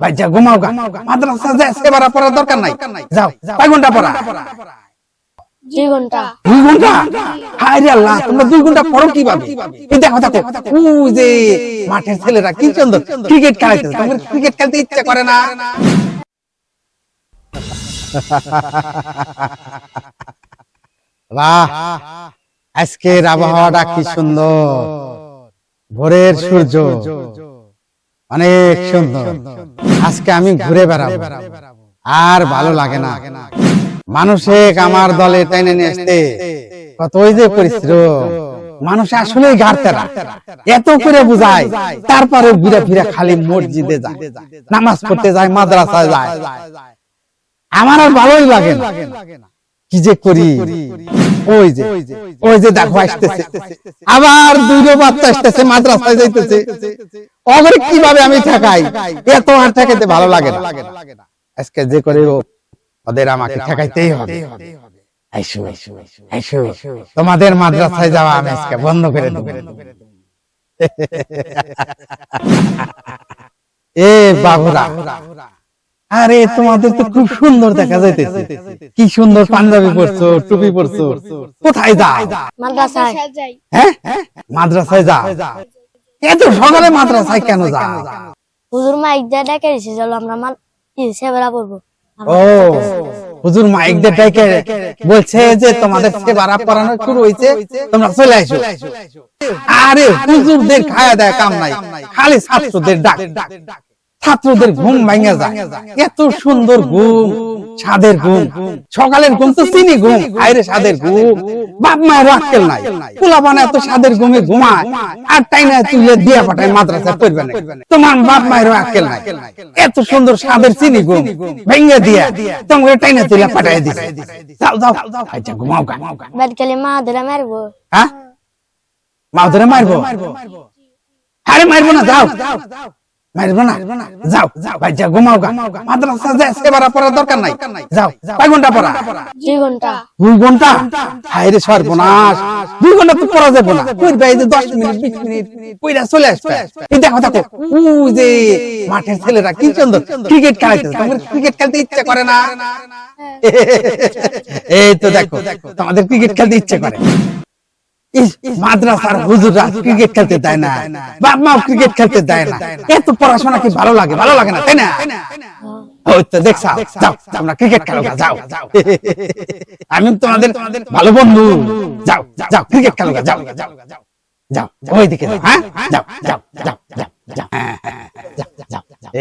ভাই যা ঘুমাও গা। মাদ্রাসা যা সেবারা পড়ার দরকার নাই। যাও কয় ঘণ্টা পড়া? দুই ঘণ্টা দুই ঘণ্টা। হায় আল্লাহ তোমরা দুই ঘণ্টা পড়ো কীভাবে? এই দেখো দেখো ওই যে মাঠের ছেলেরা কি সুন্দর। ক্রিকেট খেলাইতে তোমার ক্রিকেট খেলতে ইচ্ছা করে না? বাহ আজকের আবহাওয়াটা কি সুন্দর। ভোরের সূর্য। অনেক সুন্দর। আজকে আমি ঘুরে বেড়াবো। আর ভালো লাগে না। মানুষে আমার দলে টেনে নিয়ে আসতে। কতই যে পরিশ্রম। মানুষ আসলে গাড়তেরা এত করে বুঝায়। তারপরে ঘুরে ফিরে খালি মসজিদে যায়। নামাজ পড়তে যায়, মাদ্রাসায় যায়। আমার আর ভালোই লাগে না। কি যে করি? ওই যে ওই যে দেখো আসতেছে। আবার দুইটো বাচ্চা আসতেছে মাদ্রাসায় যাইতেছে। ওদের কীভাবে আমি ঠেকাই? এত আর ঠেকাইতে ভালো লাগে না। আজকে যে করে ওদের আমাকে ঠেকাইতেই হবে। তোমাদের মাদ্রাসায় যাওয়া আমি আজকে বন্ধ করে দেবো। এ বাবুরা। আরে তোমাদের তো খুব সুন্দর দেখা যাইতেছে। কি সুন্দর পাঞ্জাবি পরছো টুপি পরছো। কোথায় যাও মাদ্রাসায়। হ্যাঁ? মাদ্রাসায় যাও এত সকালে মাদ্রাসায় কেন যাও হুজুর মাইক দিয়ে ডেকে দিছে চলো আমরা মাল কি সেবেলা পড়ব। ও হুজুর মাইক ডেকে বলছে যে তোমাদের সেবারা পড়ানো শুরু হয়েছে তোমরা চলে আসো। আরে হুজুরদের খায়া দেয় কাম নাই। খালি ছাত্রদের ডাক। ছাত্রদের ঘুম ভাঙা যায়। এত সুন্দর ঘুম সাদের ঘুম সকালের ঘুম তো চিনি ঘুম আইরে সাদের ঘুম বাপ মায়ের আক্কেল নাই। পোলা বানা এত সাদের ঘুমে ঘুমায় আর টাইনা তুলে দিয়া পাঠায় মাদ্রাসা পড়বে না। তোমার বাপ মায়ের আক্কেল নাই। এত সুন্দর সাদের চিনি ঘুম ভেঙে দিয়া। তোমাকে টাইনা তুলে পাঠায় দিছে। যাও যাও আচ্ছা ঘুমাও গা। খেলে মা ধরে মারবো। হ্যাঁ? মা ধরে মারবো। আরে মারবো না যাও। মারবো না। যাও ভাই যা ঘুমাও গা। মাদ্রাসা যা সেবারা পড়ার দরকার নাই। যাও কয় ঘণ্টা পড়া? দুই ঘণ্টা। দুই ঘণ্টা। হায় রে সর্বনাশ। দুই ঘণ্টা তো পড়া যাবে না। পড়বে এই যে দশ মিনিট বিশ মিনিট পইরা চলে আসবে। এই দেখো দেখো। ওই যে মাঠের ছেলেরা কি সুন্দর। ক্রিকেট খেলাইতে তোমার ক্রিকেট খেলতে ইচ্ছা করে না? এই তো দেখো তোমাদের ক্রিকেট খেলতে ইচ্ছে করে। মাদ্রাসার হুজুররা ক্রিকেট খেলতে দেয় না বাপ মাও ক্রিকেট খেলতে দেয় না এত পড়াশোনা কি ভালো লাগে ভালো লাগে না তাই না আমরা ক্রিকেট খেলো যাও আমি তোমাদের ভালো বন্ধু যাও যাও ক্রিকেট খেলো যাও যাও যাও ওইদিকে হ্যাঁ যাও যাও যাও যাও যাও হ্যাঁ, হ্যাঁ, যাও যাও যাও